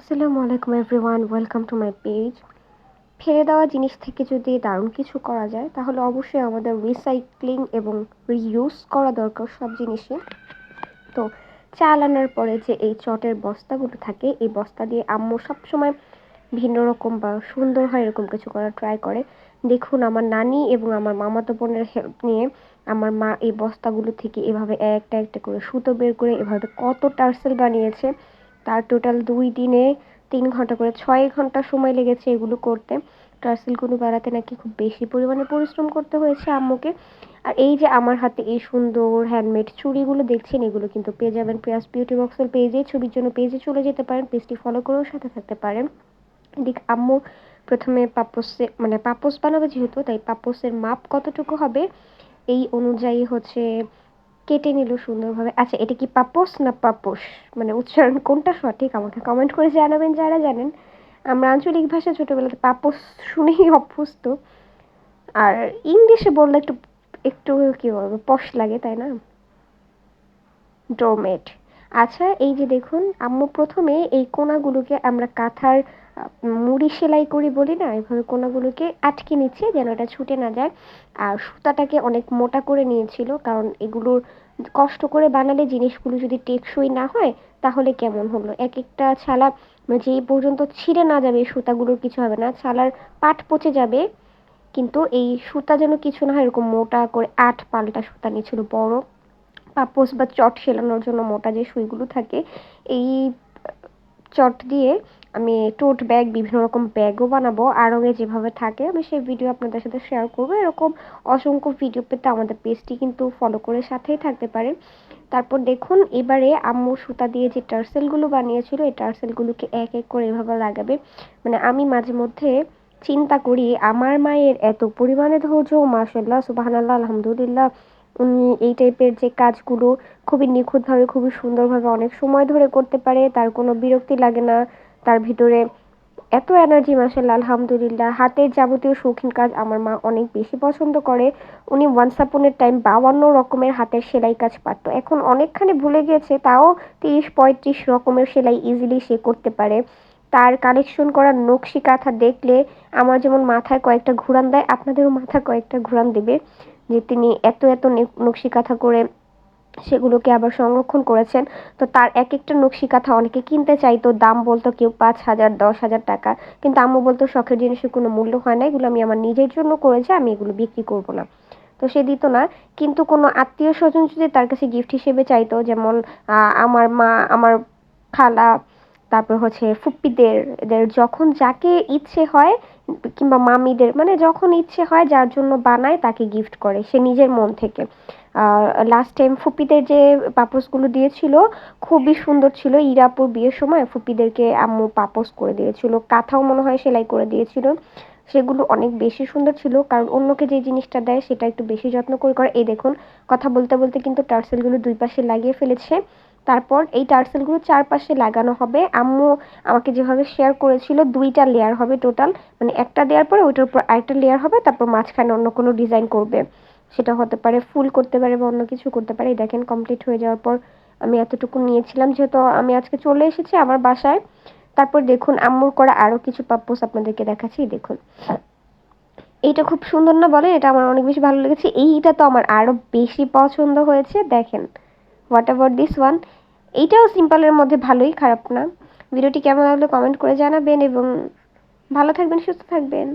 আসসালামু আলাইকুম everyone welcome to my page ফেলে দেওয়া জিনিস থেকে যদি দারুণ কিছু করা যায়, তাহলে অবশ্যই আমাদের রিসাইক্লিং এবং রিইউজ করা দরকার সব জিনিসে তো চাল আনার পরে যে এই চটের বস্তাগুলো থাকে, এই বস্তা দিয়ে আম্মু সবসময় ভিন্ন রকম বা সুন্দর হয় এরকম কিছু করার ট্রাই করে। দেখুন আমার নানি এবং আমার মামাতো বোনের হেল্প নিয়ে আমার মা এই বস্তাগুলো থেকে এভাবে একটা একটা করে সুতো বের করে এভাবে কত টার্সেল বানিয়েছে। তার টোটাল দুই দিনে তিন ঘণ্টা করে ছয় ঘণ্টা সময় লেগেছে এগুলো করতে। টার্সেলগুলো বেড়াতে নাকি খুব বেশি পরিমাণে পরিশ্রম করতে হয়েছে আম্মুকে। আর এই যে আমার হাতে এই সুন্দর হ্যান্ডমেড চুড়িগুলো দেখছেন, এগুলো কিন্তু পেয়ে যাবেন পেঁয়াজ বিউটি বক্সের পেজে ছবির জন্য পেজে চলে যেতে পারেন পেজটি ফলো করেও সাথে থাকতে পারেন। দিক আম্মু প্রথমে পাপোসে মানে পাপোস বানাবে যেহেতু, তাই পাপোসের মাপ কতটুকু হবে? এই অনুযায়ী হচ্ছে কেটে নিল সুন্দরভাবে। আচ্ছা এটা কি পাপোস না পাপোস মানে উচ্চারণ কোনটা সঠিক আমাকে কমেন্ট করে জানাবেন যারা জানেন। আমরা আঞ্চলিক ভাষা ছোটোবেলাতে পাপোস শুনেই অভ্যস্ত। আর ইংলিশে বললে একটু একটু কি বলব, পশ লাগে, তাই না? ডোমেট আচ্ছা এই যে দেখুন, আম্মু প্রথমে এই কোনাগুলোকে আমরা কাঁথার মুড়ি সেলাই করি বলি না, এভাবে কোনাগুলোকে আটকে নিচ্ছে যেন এটা ছুটে না যায়। আর সুতাটাকে অনেক মোটা করে নিয়েছিল, কারণ এগুলোর কষ্ট করে বানালে জিনিসগুলো যদি টেকসই না হয়, তাহলে কেমন হলো? এক একটা ছালা যেই পর্যন্ত ছিঁড়ে না যাবে, সুতাগুলোর কিছু হবে না, ছালার পাট পচে যাবে, কিন্তু এই সুতা যেন কিছু না হয়, এরকম মোটা করে আট পাল্টা সুতা নিয়েছিল, বড় পাপোস বা চট সেলানোর জন্য মোটা যে সুইগুলো থাকে, এই চট দিয়ে আমি টোট ব্যাগ বিভিন্ন রকম ব্যাগও বানাবো। আড়ঙে যেভাবে থাকে, আমি সেই ভিডিও আপনাদের সাথে শেয়ার করব। এরকম অসংখ্য ভিডিও পেতে আমাদের পেজটি কিন্তু ফলো করে সাথেই থাকতে পারে। তারপর দেখুন, এবারে আম্মু সুতা দিয়ে যে টার্সেলগুলো বানিয়েছিল, এই টার্সেলগুলোকে এক এক করে এভাবে লাগাবে। মানে আমি মাঝে মধ্যে চিন্তা করি, আমার মায়ের এত পরিমাণে ধৈর্য মাসাল্লাহ সুবাহানাল্লাহ, আলহামদুলিল্লাহ। উনি এই টাইপের যে কাজগুলো খুবই নিখুঁতভাবে, খুবই সুন্দরভাবে অনেক সময় ধরে করতে পারে, তার কোনো বিরক্তি লাগে না। তার ভিতরে এত এনার্জি মাসাল্লাহ আলহামদুলিল্লাহ। হাতের যাবতীয় শৌখিন কাজ আমার মা অনেক বেশি পছন্দ করে। উনি ওয়ান্স আপনের টাইম বাউান্ন রকমের হাতের সেলাই কাজ পারত। এখন অনেকখানি ভুলে গিয়েছে, তাও তিরিশ, পঁয়ত্রিশ রকমের সেলাই ইজিলি সে করতে পারে। তার কালেকশন করা নকশি কাঁথা দেখলে আমার যেমন মাথায় কয়েকটা ঘুরান দেয়, আপনাদেরও মাথায় কয়েকটা ঘুরান দেবে যে তিনি এত এত নকশি কাঁথা করে সেগুলোকে আবার সংরক্ষণ করেছেন। তো তার এক একটা নকশি কাঁথা অনেকে কিনতে চাইতো, দাম বলতো কেউ পাঁচ হাজার, দশ হাজার টাকা। কিন্তু আম্মু বলতো, শখের জিনিসের কোনো মূল্য হয় না, এগুলো আমি আমার নিজের জন্য করেছি, আমি এগুলো বিক্রি করব না। তো সে দিত না। কিন্তু কোনো আত্মীয় স্বজন যদি তার কাছে গিফট হিসেবে চাইতো, যেমন আমার মা, আমার খালা, তারপর হচ্ছে ফুপ্পিদের, এদের যখন যাকে ইচ্ছে হয়, কিংবা মামিদের মানে যখন ইচ্ছে হয়, যার জন্য বানায়, তাকে গিফট করে। সে নিজের মন থেকে। লাস্ট টাইম ফুপিদের যে পাপোসগুলো দিয়েছিল, খুবই সুন্দর ছিল। ইরাপুর বিয়ের সময় ফুপিদেরকে আম্মু পাপোস করে দিয়েছিল। কাঁথাও মনে হয় সেলাই করে দিয়েছিল। সেগুলো অনেক বেশি সুন্দর ছিল। কারণ অন্যকে যে জিনিসটা দেয়, সেটা একটু বেশি যত্ন করে করে। এই দেখুন, কথা বলতে বলতে কিন্তু টার্সেলগুলো দুই পাশে লাগিয়ে ফেলেছে। তারপর এই টার্সেলগুলো চারপাশে লাগানো হবে। আম্মু আমাকে যেভাবে শেয়ার করেছিল, দুইটা লেয়ার হবে টোটাল মানে একটা দেওয়ার পরে ওইটার উপর আরেকটা লেয়ার হবে, তারপর মাঝখানে অন্য কোনো ডিজাইন করবে। সেটা হতে পারে, ফুল করতে পারে বা অন্য কিছু করতে পারে। দেখেন কমপ্লিট হয়ে যাওয়ার পর আমি এতটুকু নিয়েছিলাম, যেহেতু আমি আজকে চলে এসেছি আমার বাসায়। তারপর দেখুন, আম্মুর করা আরও কিছু পাপ্পোস আপনাদেরকে দেখাচ্ছি দেখুন। এইটা খুব সুন্দর না বলেন? এটা আমার অনেক বেশি ভালো লেগেছে। এইটা তো আমার আরও বেশি পছন্দ হয়েছে। দেখেন হোয়াট অ্যাবাউট দিস ওয়ান এইটাও সিম্পলের মধ্যে ভালোই, খারাপ না। ভিডিওটি কেমন লাগল কমেন্ট করে জানাবেন এবং ভালো থাকবেন, সুস্থ থাকবেন।